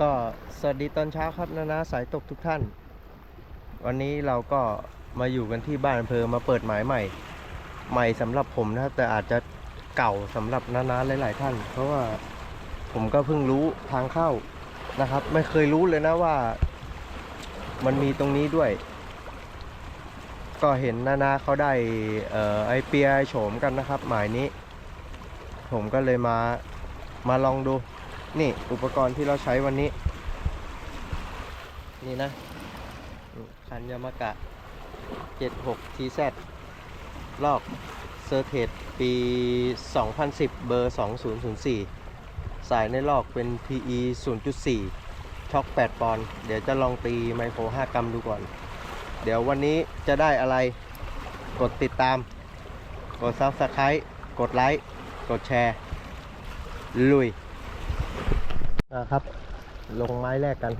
ก็สวัสดีตอนเช้าครับนานาสายตกทุกท่าน วันนี้เราก็มาอยู่กันที่บ้านอำเภอมาเปิดหมายใหม่ ใหม่สำหรับผมนะครับ แต่อาจจะเก่าสำหรับนานาหลายๆท่าน เพราะว่าผมก็เพิ่งรู้ทางเข้านะครับ ไม่เคยรู้เลยนะว่า มันมีตรงนี้ด้วย ก็เห็นนานาเขาได้เอ่อไอเปียโฉมกันนะครับ หมายนี้ ผมก็เลยมามาลองดู นี่อุปกรณ์ที่เราใช้วันนี้ นี่นะคันยามากะ 76 TZ ลอกเซอร์เทดปี 2010 เบอร์ 2004 สายในลอกเป็น PE 0.4 ช็อค 8 ปอนด์เดี๋ยวจะลองตีไมโคร 5 กรัมดูก่อน เดี๋ยววันนี้จะได้อะไรกดติดตาม กด Subscribe กดไลค์ กดแชร์ ลุย นะครับ ลงไม้แรกกัน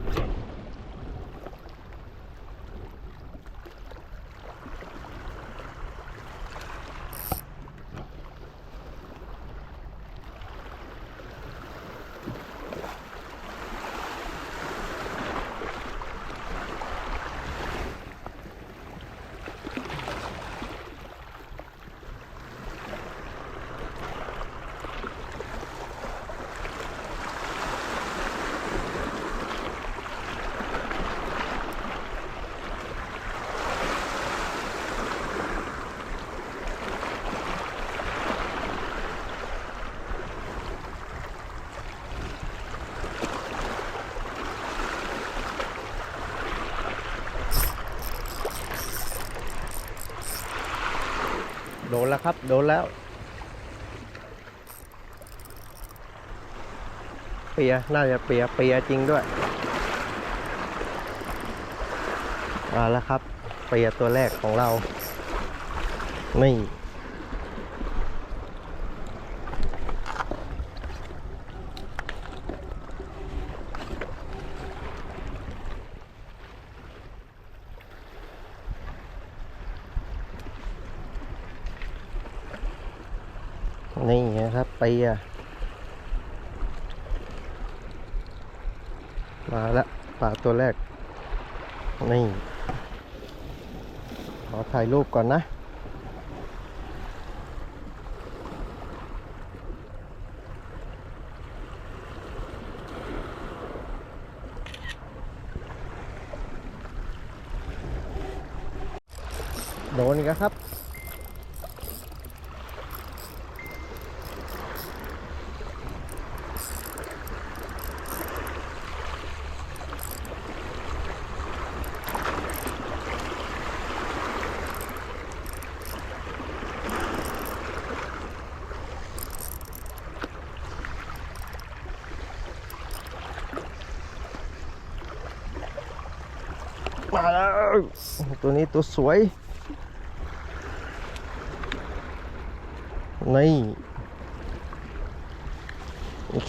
โดนแล้วครับ โดนแล้ว เปีย น่าจะเปีย เปียจริงด้วยมาแล้วครับ เปียตัวแรกของเรา นี่นี่ นะครับเปียมาล้วปลาตัวแรก นี่ ขอถ่ายรูปก่อนนะ โดนอีกแล้วครับ มาแล้ว ตัวนี้ตัวสวย นี่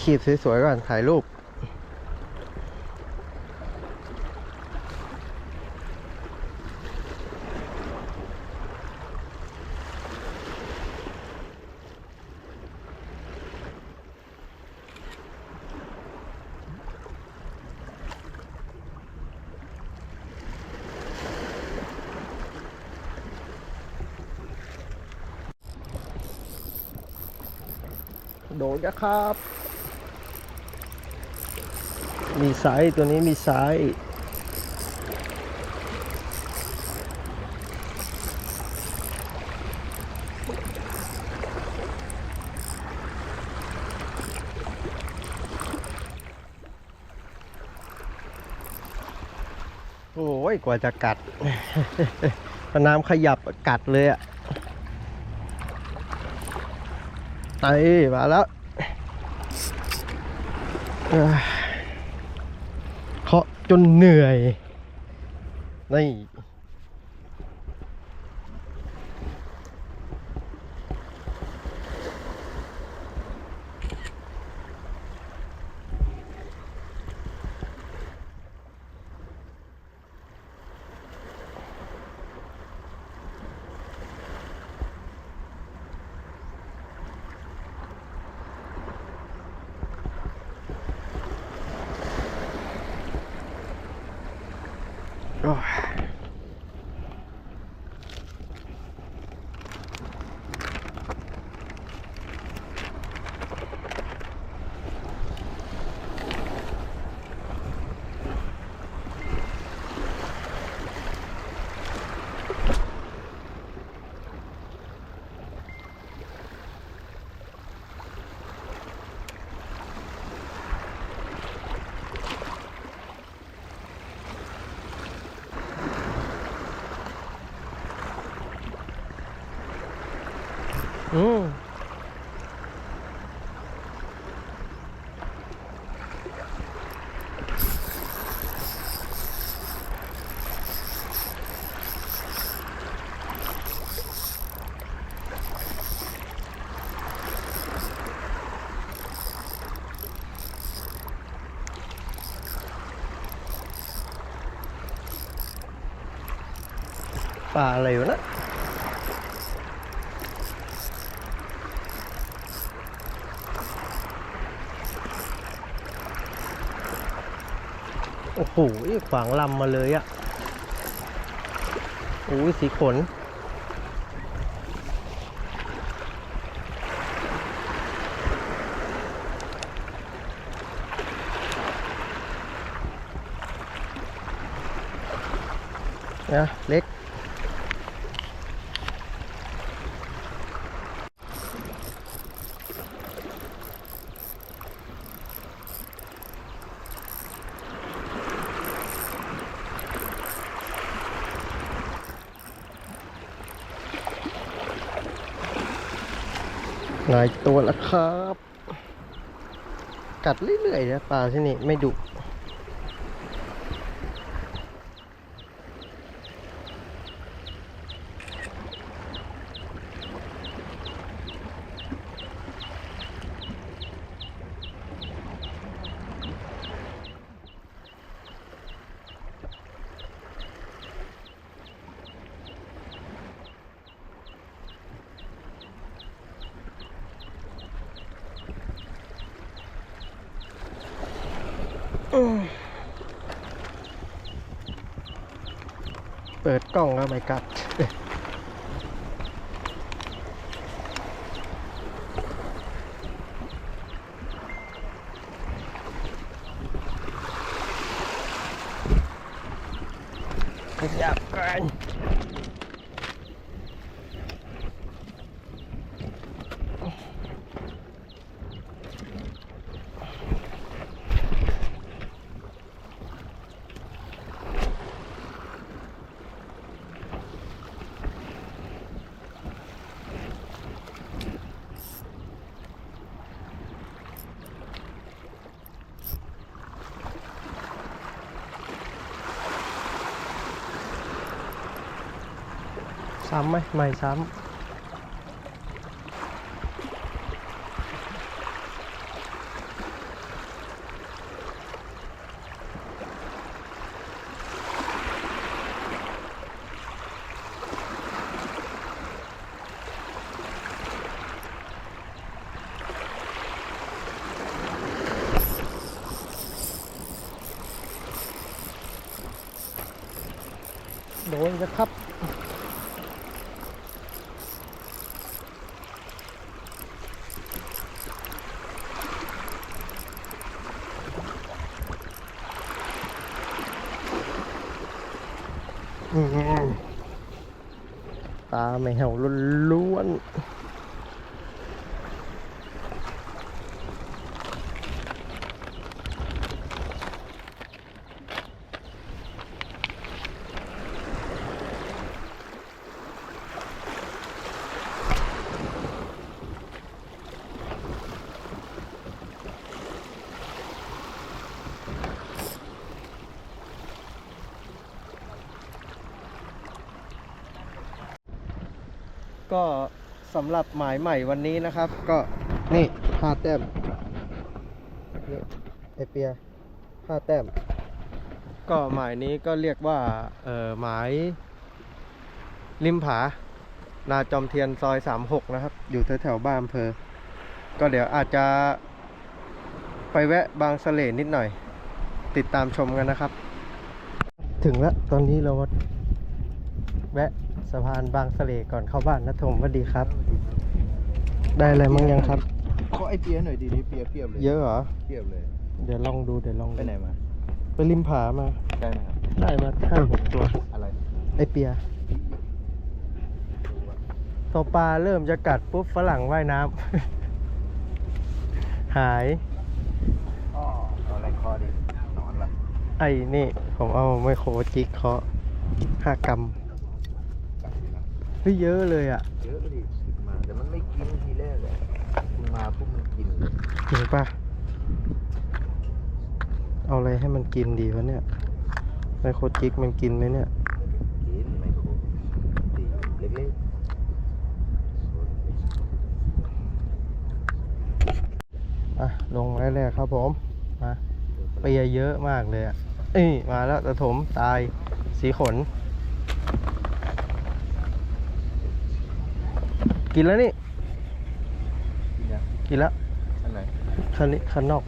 ขีบสวยๆก่อนถ่ายรูป โดนนะครับ มีไซส์ตัวนี้มีไซส์โอ้ยกว่าจะกัดพน้ำขยับกัดเลยอะ ไอ้มาแล้วเคาะจนเหนื่อยนี่น อืมปลาอะไรวะนะ โอ้โหขวางลำมาเลยอะ่ะโอ้ยสีขน นะเล็ก หลายตัวแล้วครับ กัดเรื่อยๆนะปลาที่นี่ไม่ดุ เปิดกล้องแล้วไม่กัด ขยับกัน ซ้ำไหมไม่ซ้ำโดนนะครับ อืม ไม่เหงาล้วนๆ ก็สำหรับหมายใหม่วันนี้นะครับ ก็นี่ห้าแต้มนี่ไอเปียห้าแต้ม ก็หมายนี้ก็เรียกว่าเอ่อหมายริมผา นาจอมเทียนซอย 36 นะครับ อยู่แถวๆบ้านอำเภอ ก็เดี๋ยวอาจจะไปแวะบางสะเลนิดหน่อย ติดตามชมกันนะครับ ถึงแล้วตอนนี้เรามาแวะ สะพานบางสะเลก่อนเข้าบ้านนะทมสวัสดีครับ ได้อะไรมั้งยังครับ ขอไอเปียหน่อยดีนี่เปียเปียบเลยเยอะเหรอ เปียบเลย เดี๋ยวลองดูเดี๋ยวลองดูไปไหนมาไปริมผามาได้ไหมครับได้มาห้าหกตัว อะไรไอเปียตัวปลาเริ่มจะกัดปุ๊บฝรั่งว่ายน้ำ หายอ๋อเอาอะไรคอดินอนละไอ้นี่ ผมเอาไมโครจิกเคาะห้ากรัมกัดอยู่นะ เฮ้ยเยอะเลยอะ เยอะดิสิบมาแต่มันไม่กินจริงปะเอาอะไรให้มันกินดีวะเนี่ยไมโครจิกมันกินไหมเนี่ย กินไมโครตีเล็กอะลงไม้แรกครับผมมาๆเปียเยอะมากเลยอะเอ้ยมาแล้วตะถมตายสีขน กินแล้วนี่ กินยังกินแล้วอันไหนคันนี้คันนอก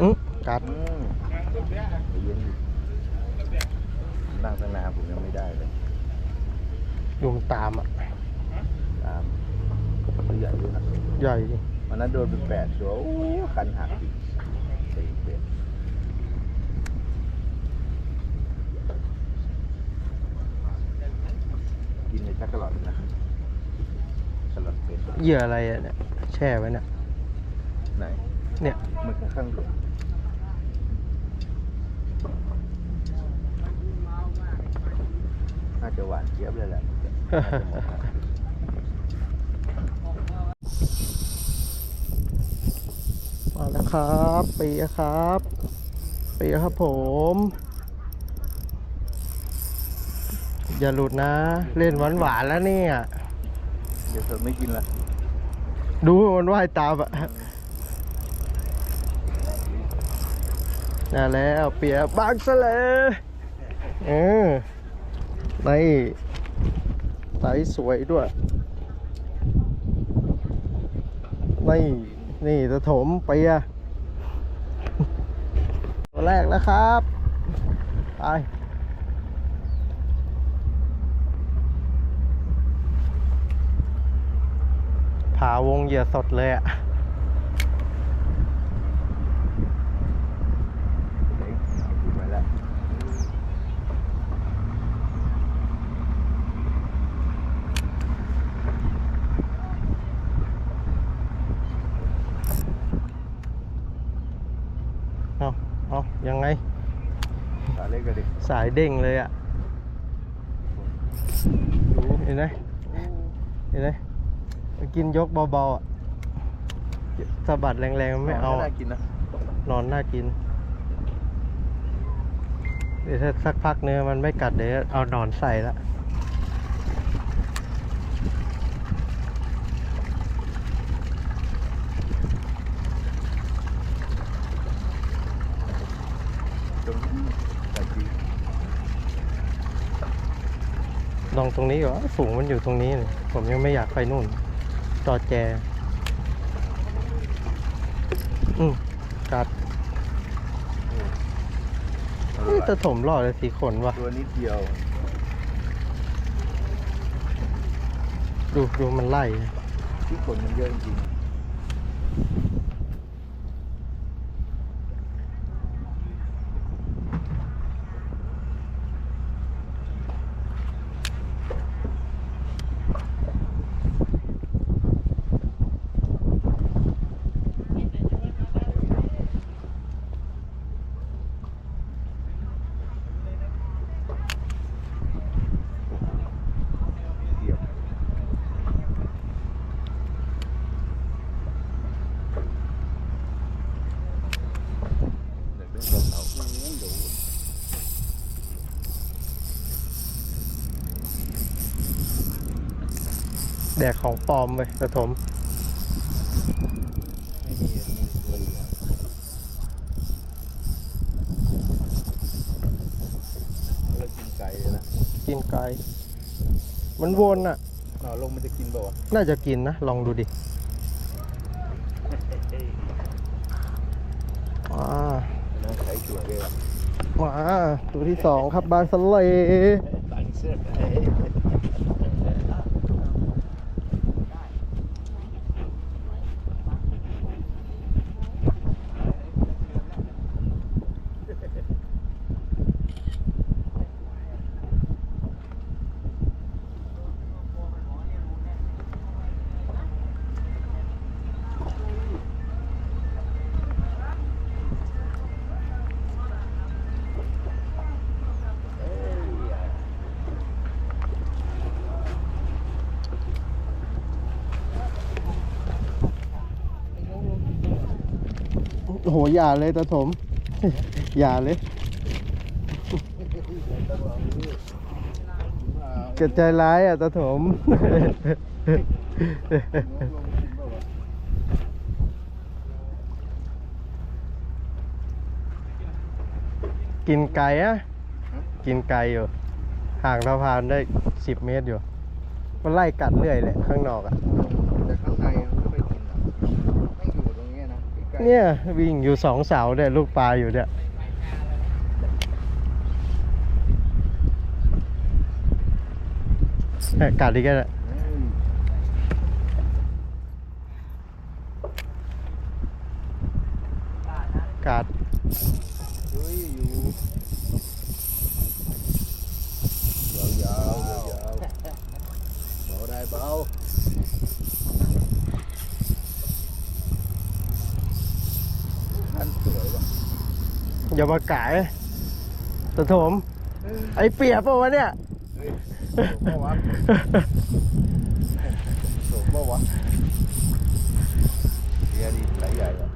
อือกัดอืมใจเย็นดินั่งตั้งนานผมยังไม่ได้เลย ยุมนตามอะ ตามตัวใหญ่ด้วยนะ ใหญ่ดิ วันนั้นโดนไปแปดตัวโอ้คันหักอีกตีเป็ดกินในชักกะหลอดนะกะหลอดเป็ดเหยื่ออะไรอะเนี่ยแช่ไว้เนี่ยไหนเนี่ยมันข้างๆหลุมน่าจะหวานเจี๊ยบเลยแหละ มาแล้วครับปีอะครับปีอะครับผม อย่าหลุดนะ เล่นหวานหวานๆแล้วเนี่ย เดี๋ยวเธอไม่กินละดูมันว่ายตามอะน่าแล้วเปียบางสะเลยเออนี่ไซส์สวยด้วยนี่ นี่ตะถมเปียตัวแรกแล้วครับไปผาวงเหยื่อสดเลยอะเด็กเอากินไว้แล้ว เอาเอายังไง ตาเล็กกันดิ สายเด้งเลยอะเห็นไหมเห็นไหมกินยกเบาๆอะสะบัดแรงๆมันไม่เอาน่าอะกินนะนอนน่ากินเดี๋ยวถ้าสักพักเนื้อมันไม่กัดเดี๋ยวเอาหนอนใส่ละ ตรงนี้ใส่จี ล องตรงนี้ก่อนฝูงมันอยู่ตรงนี้เลยผมยังไม่อยากไปนู่น จอแจ อืมกัดเอานี่ละตะถมหล่อเลยสีขนว่ะ ตัวนิดเดียว ดูดูมันไล่ ที่ขนมันเยอะจริงๆเดียวเด็กเล่นกับเขาโอ้ยเดี๋ยว แดกของปลอมไปตะถมไม่มีอันนี้ตัวเหลืองเรากินไก่เลยนะกินไกลมันวนอะเอาลงมันจะกินเปล่าวะน่าจะกินนะ ลองดูดิมาน้องไก่ตัวเลยอะมาตัวที่สองครับบานสเลตังเสื้อไก่อ โหอย่าเลยตาถม อย่าเลยเกิดใจร้ายอะตาถม กินไก่อะกินไก่อยู่ ห่างสะพานได้สิบเมตรอยู่ มันไล่กัดเรื่อยเลยข้างนอกอะ เนี่ย วิ่งอยู่สองเสาเนี่ยลูกปลาอยู่เนี่ยกัดอีกแล้วเนี่ยอืมกัดเฮ้ยอยู่ยาวๆยาวๆเบาได้เบาคันสวยว่ะ อย่ามากายตะโถม ไอ้เปียบปะวะเนี่ยเฮ้ยสมปะวะสมปะวะเรียดีไหลใหญ่ว่ะ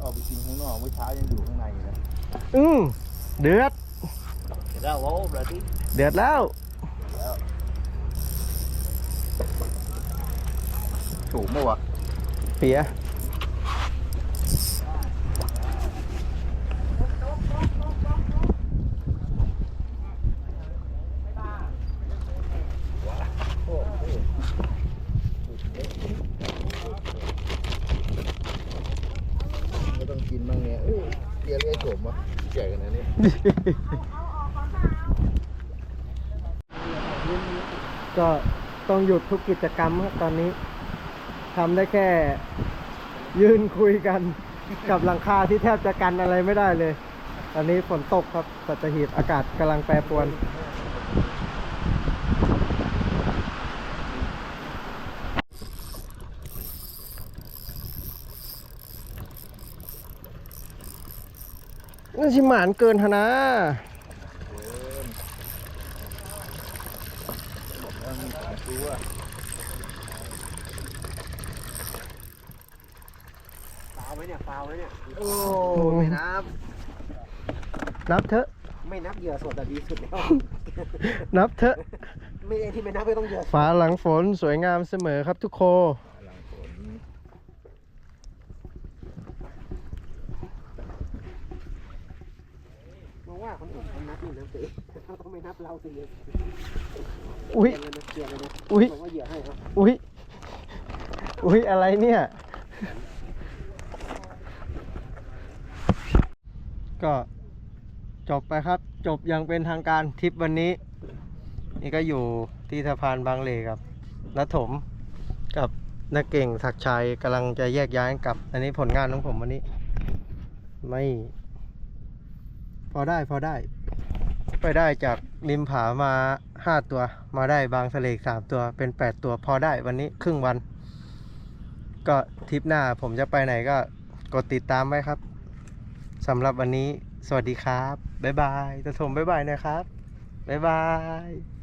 ออกไปกินข้างนอกเมื่อเช้ายังอยู่ข้างในอยู่เลยอืมเดือดแล้วโว้เลยที่เดือดแล้วแล้วถูกไหมวะเปียไม่ต้องกินบ้างเนี่ยเอ้ยเรียกเรียกผมวะใหญ่กันนะเนี่ยก็ต้องหยุดทุกกิจกรรมครับตอนนี้ ทำได้แค่ ยืนคุยกัน กับหลังคาที่แทบจะกันอะไรไม่ได้เลย ตอนนี้ฝนตกครับสัตหีบอากาศกำลังแปรปรวนนี่ชิหมานเกินหนนะแล้วมีสามตัว ฟาวไว้ เนี่ยฟาวไว้เนี่ย โอ้ไม่นับ นับเถอะ ไม่นับเหยื่อสดอะดีสุดแล้ว นับเถอะ ไม่ไอ้ที่ไม่นับไม่ต้องเหยื่อสดฟ้าหลังฝนสวยงามเสมอครับทุกโค หลังฝนมองว่าคนอื่นเขานับอยู่นะสิเขาต้องไม่นับเราสิอุ๊ย เกลีดเลยนะเกลียดเลยนะอุ๊ย บอกว่าเหยื่อให้ครับ อุ๊ย อุ๊ย อะไรเนี่ย ก็จบไปครับ จบอย่างเป็นทางการทริปวันนี้ นี่ก็อยู่ที่สะพานบางเลครับนัถมกับนักเก่งศักชัยกำลังจะแยกย้ายกลับ อันนี้ผลงานของผมวันนี้ ไม่ พอได้พอได้ ไปได้จากริมผามาห้าตัว มาได้บางสเลกสามตัวเป็นแปดตัว พอได้วันนี้ครึ่งวัน ก็ทริปหน้าผมจะไปไหนก็กดติดตามไว้ครับ สำหรับวันนี้ สวัสดีครับ บ๊ายบายตะสมบ๊ายบายนะครับ บ๊ายบาย